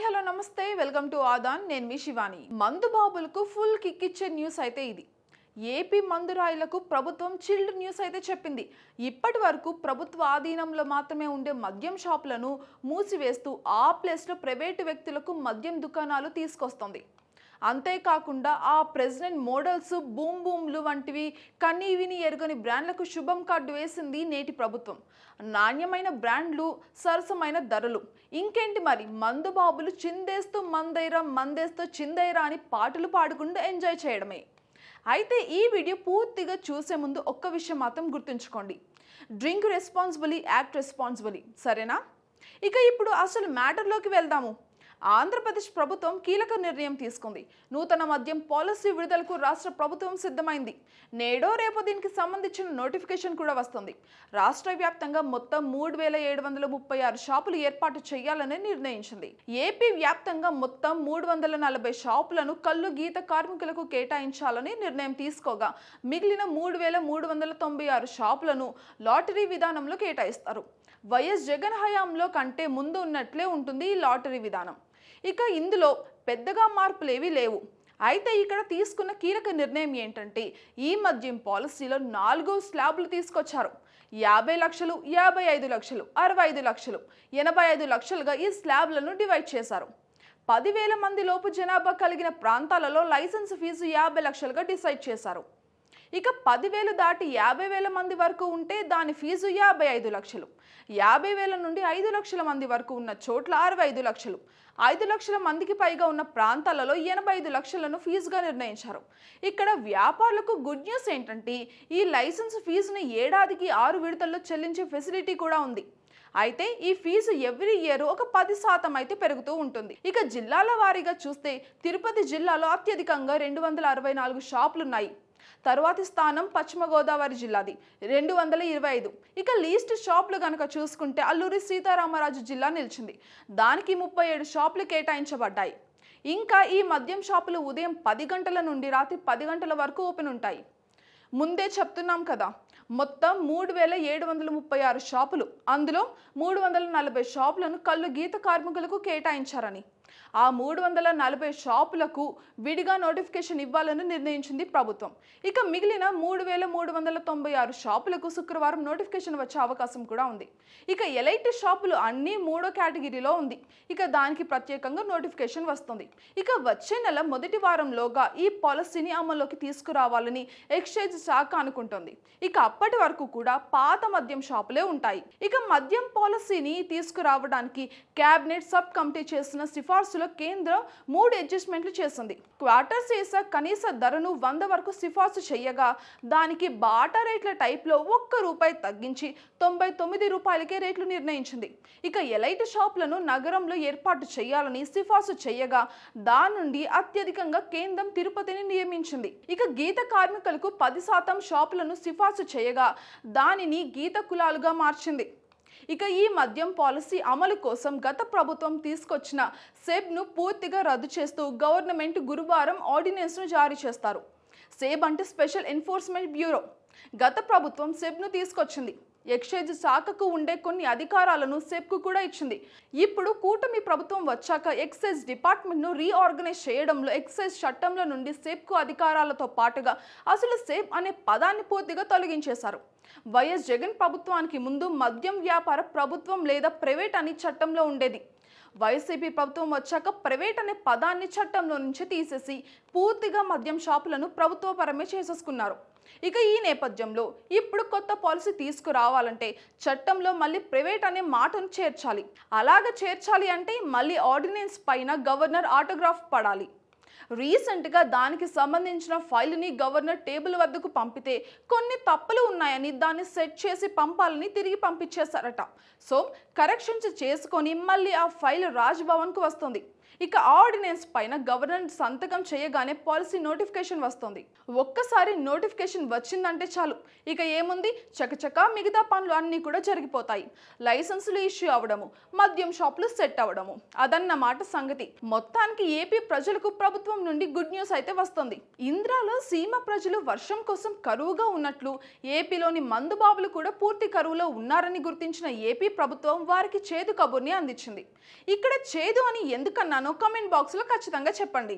Hi hello నమస్తే. Welcome to Aadhan. నేను మీ శివాని. మందు బాబులకు ఫుల్ కిక్ ఇచ్చే న్యూస్ అయితే ఇది. ఏపీ మందురాయిలకు ప్రభుత్వం చిల్డ్ న్యూస్ అయితే చెప్పింది. ఇప్పటి వరకు ప్రభుత్వ ఆధీనంలో మాత్రమే ఉండే మద్యం షాపులను మూసివేస్తూ ఆ ప్లేస్లో ప్రైవేటు వ్యక్తులకు మద్యం దుకాణాలు తీసుకొస్తుంది. అంతేకాకుండా ఆ ప్రెసిడెంట్ మోడల్స్ బూమ్ బూమ్లు వంటివి కన్నీ విని ఎరుగని బ్రాండ్లకు శుభం కార్డు వేసింది నేటి ప్రభుత్వం. నాణ్యమైన బ్రాండ్లు సరసమైన ధరలు. ఇంకేంటి మరి? మందు బాబులు చిందేస్తూ మందైరా మందేస్తూ చిందైరా అని పాటలు పాడుకుంటూ ఎంజాయ్ చేయడమే. అయితే ఈ వీడియో పూర్తిగా చూసే ముందు ఒక్క విషయం మాత్రం గుర్తుంచుకోండి. Drink responsibly act responsibly. సరేనా? ఇక ఇప్పుడు అసలు మ్యాటర్లోకి వెళ్దాము. ఆంధ్రప్రదేశ్ ప్రభుత్వం కీలక నిర్ణయం తీసుకుంది. నూతన మద్యం పాలసీ విడుదలకు రాష్ట్ర ప్రభుత్వం సిద్ధమైంది. నేడో రేపు దీనికి సంబంధించిన నోటిఫికేషన్ కూడా వస్తుంది. రాష్ట్ర వ్యాప్తంగా మొత్తం మూడు వేల ఏడు వందల ముప్పై ఆరు షాపులు ఏర్పాటు చేయాలని నిర్ణయించింది. ఏపీ వ్యాప్తంగా మొత్తం మూడు వందల నలభై షాపులను కళ్ళు గీత కార్మికులకు కేటాయించాలని నిర్ణయం తీసుకోగా మిగిలిన మూడు వేల మూడు వందల తొంభై ఆరు షాపులను లాటరీ విధానంలో కేటాయిస్తారు. వైఎస్ జగన్ హయాంలో కంటే ముందు ఉన్నట్లే ఉంటుంది ఈ లాటరీ విధానం. ఇక ఇందులో పెద్దగా మార్పులేవీ లేవు. అయితే ఇక్కడ తీసుకున్న కీలక నిర్ణయం ఏంటంటే ఈ మద్యం పాలసీలో నాలుగు స్లాబ్లు తీసుకొచ్చారు. యాభై లక్షలు యాభై ఐదు లక్షలు అరవై ఐదు లక్షలు ఎనభై ఐదు లక్షలుగా ఈ స్లాబ్లను డివైడ్ చేశారు. పదివేల మంది లోపు జనాభా కలిగిన ప్రాంతాలలో లైసెన్స్ ఫీజు యాభై లక్షలుగా డిసైడ్ చేశారు. ఇక పదివేలు దాటి యాభై వేల మంది వరకు ఉంటే దాని ఫీజు యాభై ఐదు లక్షలు. యాభై వేల నుండి ఐదు లక్షల మంది వరకు ఉన్న చోట్ల అరవై ఐదు లక్షలు. ఐదు లక్షల మందికి పైగా ఉన్న ప్రాంతాలలో ఎనభై ఐదు లక్షలను ఫీజుగా నిర్ణయించారు. ఇక్కడ వ్యాపారులకు గుడ్ న్యూస్ ఏంటంటే ఈ లైసెన్స్ ఫీజుని ఏడాదికి ఆరు విడతల్లో చెల్లించే ఫెసిలిటీ కూడా ఉంది. అయితే ఈ ఫీజు ఎవ్రీ ఇయర్ ఒక పది శాతం అయితే పెరుగుతూ ఉంటుంది. ఇక జిల్లాల వారీగా చూస్తే తిరుపతి జిల్లాలో అత్యధికంగా రెండు వందల అరవై నాలుగు షాపులున్నాయి. తరువాతి స్థానం పశ్చిమ గోదావరి జిల్లాది రెండు వందల ఇరవై ఐదు. ఇక లీస్ట్ షాపులు కనుక చూసుకుంటే అల్లూరి సీతారామరాజు జిల్లా నిలిచింది. దానికి ముప్పై ఏడు షాపులు కేటాయించబడ్డాయి. ఇంకా ఈ మద్యం షాపులు ఉదయం పది గంటల నుండి రాత్రి పది గంటల వరకు ఓపెన్ ఉంటాయి. ముందే చెప్తున్నాం కదా మొత్తం మూడు వేల ఏడు వందల ముప్పై ఆరు షాపులు. అందులో మూడు వందల నలభై షాపులను కళ్ళు గీత కార్మికులకు కేటాయించారని. ఆ మూడు వందల నలభై షాపులకు విడిగా నోటిఫికేషన్ ఇవ్వాలని నిర్ణయించింది ప్రభుత్వం. ఇక మిగిలిన మూడు వేల మూడు వందల తొంభై ఆరు షాపులకు శుక్రవారం నోటిఫికేషన్ వచ్చే అవకాశం కూడా ఉంది. ఇక ఎలైట్ షాపులు అన్నీ మూడో కేటగిరీలో ఉంది. ఇక దానికి ప్రత్యేకంగా నోటిఫికేషన్ వస్తుంది. ఇక వచ్చే నెల మొదటి వారంలోగా ఈ పాలసీని అమల్లోకి తీసుకురావాలని ఎక్స్చేంజ్ శాఖ అనుకుంటుంది. ఇక అప్పటి వరకు కూడా పాత మద్యం షాపులే ఉంటాయి. ఇక మద్యం పాలసీని తీసుకురావడానికి కేబినెట్ సబ్ కమిటీ చేసిన సిఫార్సు కేంద్రం మూడు అడ్జస్ట్మెంట్లు చేసింది క్వార్టర్ సీసా కనీస ధరను వంద వరకు సిఫార్సు చేయగా దానికి బాటా రేట్ల టైప్లో ఒక్క రూపాయి తగ్గించి తొంభై తొమ్మిది రూపాయలకే రేట్లు నిర్ణయించింది. ఇక ఎలైట్ షాపులను నగరంలో ఏర్పాటు చేయాలని సిఫార్సు చేయగా దాని నుండి అత్యధికంగా కేంద్రం తిరుపతిని నియమించింది. ఇక గీత కార్మికులకు పది శాతం షాపులను సిఫార్సు చేయగా దానిని గీత కులాలుగా మార్చింది. ఇక ఈ మద్యం పాలసీ అమలు కోసం గత ప్రభుత్వం తీసుకొచ్చిన సెబ్ను పూర్తిగా రద్దు చేస్తూ గవర్నమెంట్ గురువారం ఆర్డినెన్స్ను జారీ చేస్తారు. సేబ్ అంటే స్పెషల్ ఎన్ఫోర్స్మెంట్ బ్యూరో. గత ప్రభుత్వం సెబ్ను తీసుకొచ్చింది. ఎక్సైజ్ శాఖకు ఉండే కొన్ని అధికారాలను సెప్కు కూడా ఇచ్చింది. ఇప్పుడు కూటమి ప్రభుత్వం వచ్చాక ఎక్సైజ్ డిపార్ట్మెంట్ను రీఆర్గనైజ్ చేయడంలో ఎక్సైజ్ చట్టంలో నుండి సెప్కు అధికారాలతో పాటుగా అసలు సేప్ అనే పదాన్ని పూర్తిగా తొలగించేశారు. వైఎస్ జగన్ ప్రభుత్వానికి ముందు మద్యం వ్యాపార ప్రభుత్వం లేదా ప్రైవేట్ అని చట్టంలో ఉండేది. వైసీపీ ప్రభుత్వం వచ్చాక ప్రైవేట్ అనే పదాన్ని చట్టంలో నుంచి తీసేసి పూర్తిగా మద్యం షాపులను ప్రభుత్వపరమే చేసేసుకున్నారు. ఇక ఈ నేపథ్యంలో ఇప్పుడు కొత్త పాలసీ తీసుకురావాలంటే చట్టంలో మళ్ళీ ప్రైవేట్ అనే మాటను చేర్చాలి. అలాగ చేర్చాలి అంటే మళ్ళీ ఆర్డినెన్స్ పైన గవర్నర్ ఆటోగ్రాఫ్ పడాలి. రీసెంట్గా దానికి సంబంధించిన ఫైల్ని గవర్నర్ టేబుల్ వద్దకు పంపితే కొన్ని తప్పులు ఉన్నాయని దాన్ని సెట్ చేసి పంపాలని తిరిగి పంపించేశారట. సో కరెక్షన్స్ చేసుకొని మళ్ళీ ఆ ఫైల్ రాజ్భవన్కు వస్తుంది. ఇక ఆర్డినెన్స్ పైన గవర్నర్ సంతకం చేయగానే పాలసీ నోటిఫికేషన్ వస్తుంది. ఒక్కసారి నోటిఫికేషన్ వచ్చిందంటే చాలు. ఇక ఏముంది? చకచకా మిగతా పనులు అన్నీ కూడా జరిగిపోతాయి. లైసెన్సులు ఇష్యూ అవ్వడము మద్యం షాపులు సెట్ అవ్వడము అదన్నమాట సంగతి. మొత్తానికి ఏపీ ప్రజలకు ప్రభుత్వం నుండి గుడ్ న్యూస్ అయితే వస్తుంది. ఇంద్రాలో సీమ ప్రజలు వర్షం కోసం కరువుగా ఉన్నట్లు ఏపీలోని మందుబాబులు కూడా పూర్తి కరువులో ఉన్నారని గుర్తించిన ఏపీ ప్రభుత్వం వారికి చేదు కబుర్ని అందించింది. ఇక్కడ చేదు అని ఎందుకన్నా ఎందుకన్నానో కమెంట్ బాక్స్లో ఖచ్చితంగా చెప్పండి.